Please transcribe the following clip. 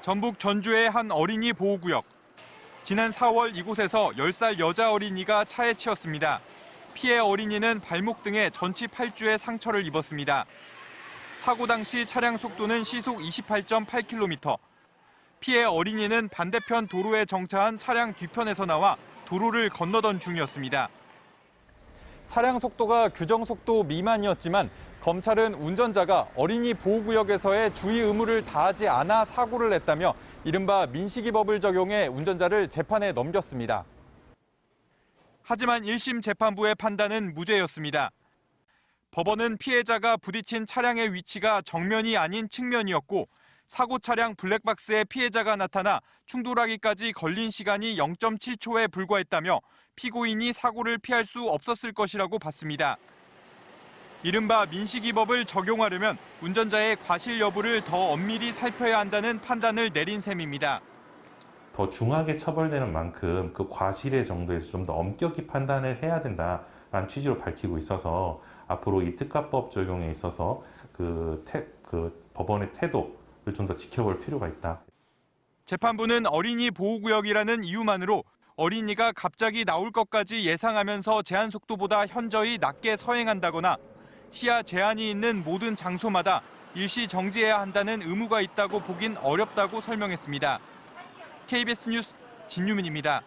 전북 전주의 한 어린이 보호구역. 지난 4월 이곳에서 10살 여자 어린이가 차에 치였습니다. 피해 어린이는 발목 등에 전치 8주의 상처를 입었습니다. 사고 당시 차량 속도는 시속 28.8km. 피해 어린이는 반대편 도로에 정차한 차량 뒤편에서 나와 도로를 건너던 중이었습니다. 차량 속도가 규정 속도 미만이었지만 검찰은 운전자가 어린이 보호구역에서의 주의 의무를 다하지 않아 사고를 냈다며 이른바 민식이법을 적용해 운전자를 재판에 넘겼습니다. 하지만 1심 재판부의 판단은 무죄였습니다. 법원은 피해자가 부딪힌 차량의 위치가 정면이 아닌 측면이었고 사고 차량 블랙박스에 피해자가 나타나 충돌하기까지 걸린 시간이 0.7초에 불과했다며 피고인이 사고를 피할 수 없었을 것이라고 봤습니다. 이른바 민식이법을 적용하려면 운전자의 과실 여부를 더 엄밀히 살펴야 한다는 판단을 내린 셈입니다. 더 중하게 처벌되는 만큼 그 과실의 정도에서 좀 더 엄격히 판단을 해야 된다라는 취지로 밝히고 있어서 앞으로 이 특가법 적용에 있어서 그, 태, 그 법원의 태도를 좀 더 지켜볼 필요가 있다. 재판부는 어린이 보호구역이라는 이유만으로 어린이가 갑자기 나올 것까지 예상하면서 제한 속도보다 현저히 낮게 서행한다거나 시야 제한이 있는 모든 장소마다 일시 정지해야 한다는 의무가 있다고 보긴 어렵다고 설명했습니다. KBS 뉴스 진유민입니다.